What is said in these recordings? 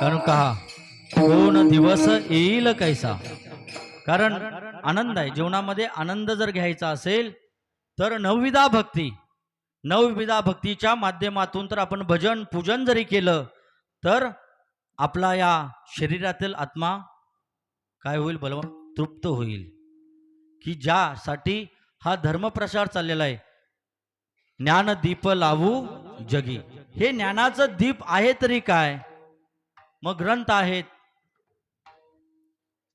कारण का कोण दिवस येईल कैसा? कारण आनंद आहे. जीवनामध्ये आनंद जर घ्यायचा असेल तर नवविधा भक्ती नवविधा भक्तीच्या माध्यमातून तर आपण भजन पूजन जरी केलं तर आपला या शरीरातील आत्मा काय होईल बलव? तृप्त होईल. की ज्यासाठी हा धर्मप्रसार चाललेला आहे. ज्ञान दीप लावू जगी. हे ज्ञानाचं दीप आहे तरी काय? मग ग्रंथ आहेत.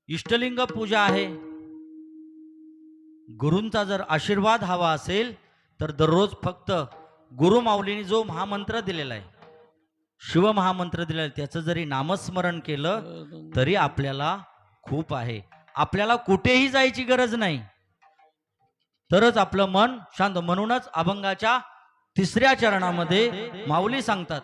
इष्टलिंग पूजा आहे. गुरूंचा जर आशीर्वाद हवा असेल तर दररोज फक्त गुरु माऊलीने जो महामंत्र दिलेला आहे शिव महामंत्र दिलेला आहे त्याचं जरी नामस्मरण केलं तरी आपल्याला खूप आहे. आपल्याला कुठेही जायची गरज नाही. तरच आपलं मन शांत म्हणूनच अभंगाच्या तिसऱ्या चरणामध्ये माऊली सांगतात.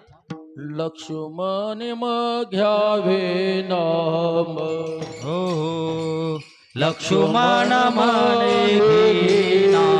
लक्ष्मण मग घ्यावे नाम हो, हो. लक्ष्मण म्हणे नाम.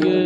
Yeah.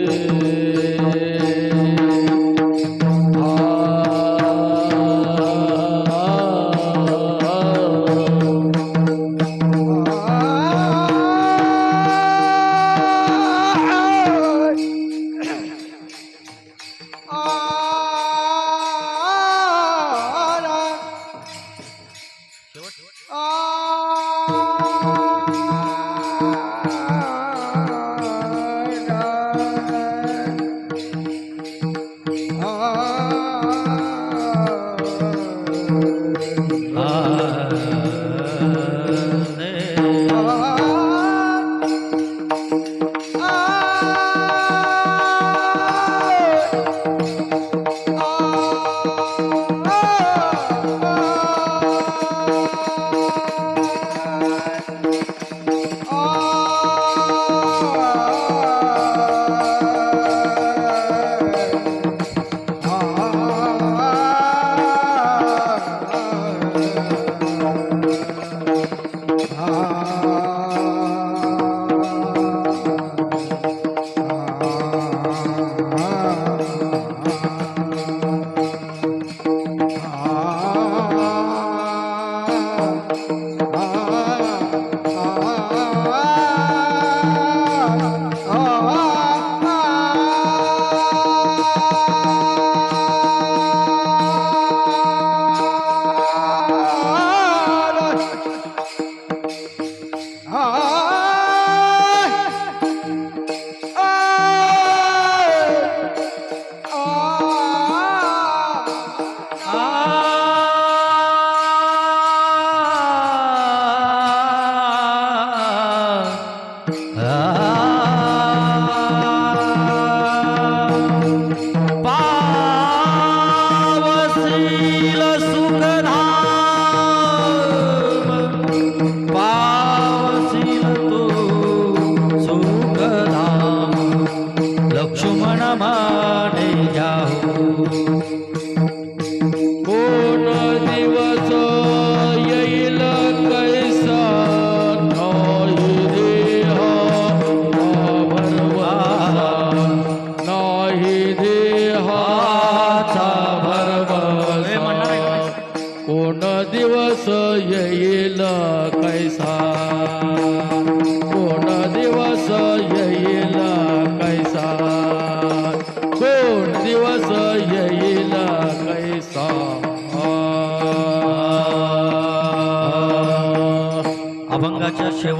ah.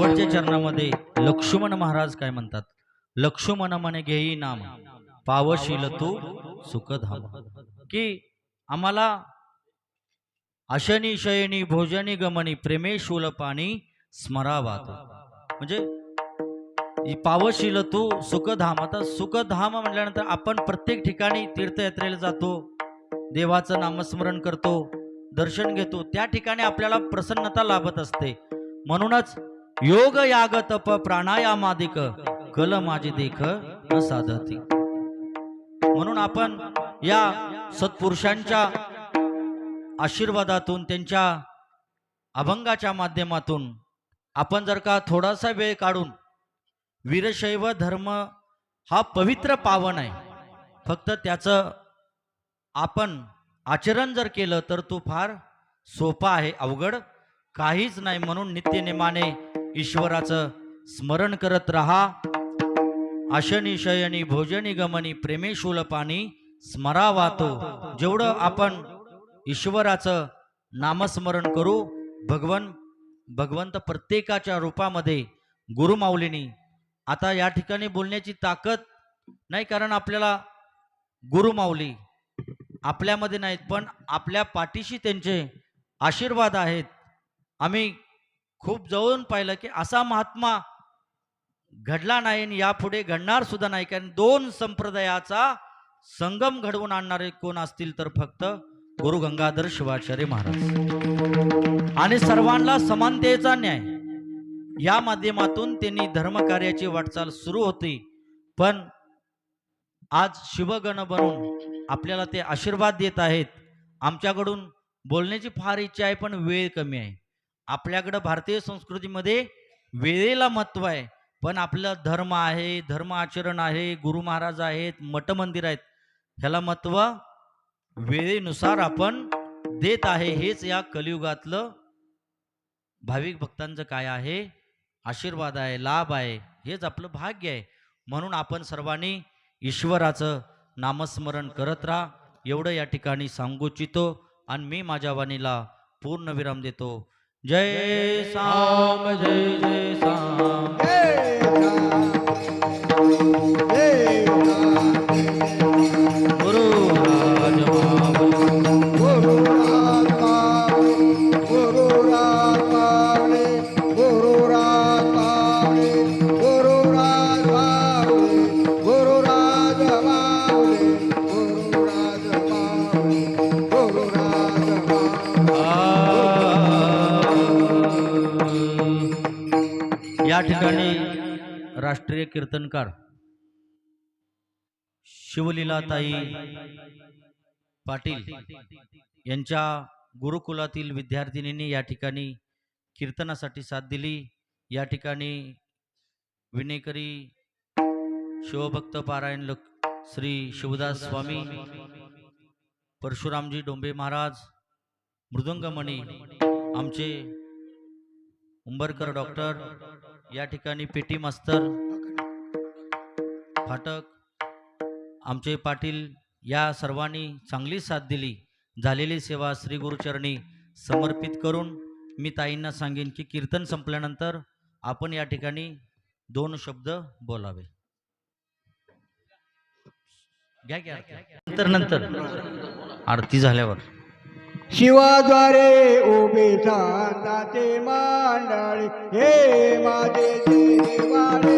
अभंगाच्या चरणामध्ये लक्ष्मण महाराज काय म्हणतात? लक्ष्मण म्हणे घेई नाम पावशील तू सुखधाम. की आम्हाला अशनी शयनी भोजनी गमनी प्रेमे शूल पाणी स्मरावात. म्हणजे पावशील तू सुखधाम. आता सुखधाम म्हटल्यानंतर आपण प्रत्येक ठिकाणी तीर्थयात्रेला जातो देवाचं नामस्मरण करतो दर्शन घेतो. त्या ठिकाणी आपल्याला प्रसन्नता लाभत असते. म्हणूनच योग याग तप प्राणायामादिक कल माझी देख न साधती. म्हणून आपण या सत्पुरुषांच्या आशीर्वादातून त्यांच्या अभंगाच्या माध्यमातून आपण जर का थोडासा वेळ काढून वीरशैव धर्म हा पवित्र पावन आहे फक्त त्याचं आपण आचरण जर केलं तर तो फार सोपा आहे अवघड काहीच नाही म्हणून नित्यनेमाने ईश्वराचं स्मरण करत राहा. आशनी शयनी भोजनी गमनी प्रेमेशूल पाणी स्मरावातो. जेवढं आपण ईश्वराचं नामस्मरण करू भगवन भगवंत प्रत्येकाच्या रूपामध्ये गुरुमाऊलीनी आता या ठिकाणी बोलण्याची ताकद नाही कारण आपल्याला गुरुमाऊली आपल्यामध्ये नाहीत पण आपल्या पाठीशी त्यांचे आशीर्वाद आहेत. आम्ही खूप जवळून पाहिलं की असा महात्मा घडला नाही आणि यापुढे घडणार सुद्धा नाही. कारण दोन संप्रदायाचा संगम घडवून आणणारे कोण असतील तर फक्त गुरु गंगाधर शिवाचार्य महाराज. आणि सर्वांना समानतेचा न्याय. या माध्यमातून त्यांनी धर्मकार्याची वाटचाल सुरू होती. पण आज शिवगण बनून आपल्याला ते आशीर्वाद देत आहेत. आमच्याकडून बोलण्याची फार इच्छा आहे पण वेळ कमी आहे. आपल्याकडं भारतीय संस्कृतीमध्ये वेळेला महत्त्व आहे. पण आपलं धर्म आहे धर्म आचरण आहे गुरु महाराज आहेत मठ मंदिर आहेत ह्याला महत्त्व वेळेनुसार आपण देत आहे. हेच या कलियुगातलं भाविक भक्तांचं काय आहे? आशीर्वाद आहे लाभ आहे हेच आपलं भाग्य आहे. म्हणून आपण सर्वांनी ईश्वराचं नामस्मरण करत राहा. एवढं या ठिकाणी सांगू इच्छितो आणि मी माझ्या वाणीला पूर्ण विराम देतो. जय साम जय जय साम ठिकाणी राष्ट्रीय कीर्तनकार शिवलीलाताई पाटील यांच्या गुरुकुलातील विद्यार्थिनींनी या ठिकाणी कीर्तनासाठी साथ दिली. या ठिकाणी विनेकरी शिवभक्त पारायण लोक श्री शिवदास स्वामी परशुरामजी डोंबे महाराज मृदंगमणी आमचे उंबरकर डॉक्टर या ठिकाणी पेटी मास्तर फाटक आमचे पाटील या सर्वांनी चांगली साथ दिली झालेली सेवा श्री गुरुचरणी समर्पित करून मी ताईंना सांगेन की कीर्तन संपल्यानंतर आपण या ठिकाणी दोन शब्द बोलावे. घ्या घ्या नंतर नंतर. आरती झाल्यावर. शिवाद्वारे उभे जाते मांडळी. हे माझे देवारे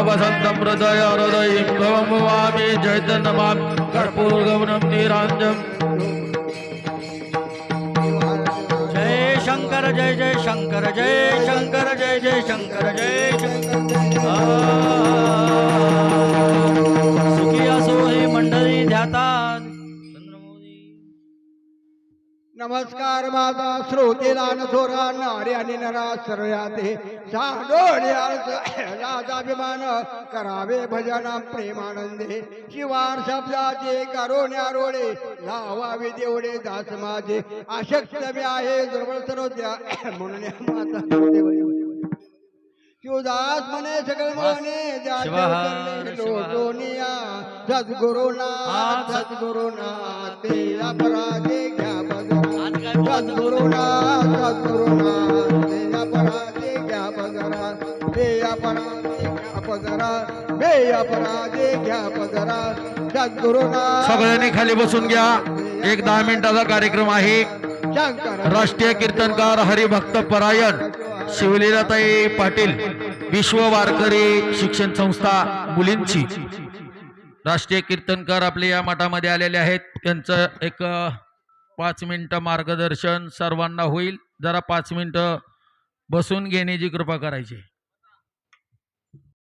वसन्तं हृदय हृदयं भवं भवामि चैतन्यमां कर्पूर्गमनं निराञ्जम्। जय शंकर जय जय शंकर जय शंकर जय जय शंकर जय शंकर। नमस्कार माझा श्रोतेला थोरा नारी आणि नरा सर्याते राजाभिमान करावे भजन प्रेमानंदे. शिवार शब्दाचे करोण्या रोळे लावावे देवडे दास माझे. अशक्त मी आहे दुर्बळ सर्वत्या म्हणून माता शिवदास म्हणे सकळ म्हणे. लोटोनिया सद्गुरुनाथ सद्गुरुनाथ ते अपराधे सगळ्यांनी खाली बसून घ्या. एक दहा मिनिटाचा कार्यक्रम आहे. राष्ट्रीय कीर्तनकार हरिभक्त परायण शिवलीलाताई पाटील विश्व वारकरी शिक्षण संस्था मुलींची. राष्ट्रीय कीर्तनकार आपले या मठामध्ये आलेले आहेत. त्यांचं एक पाच मिनटं मार्गदर्शन सर्वांना होईल. जरा पाच मिनटं बसून घेण्याची कृपा करायची.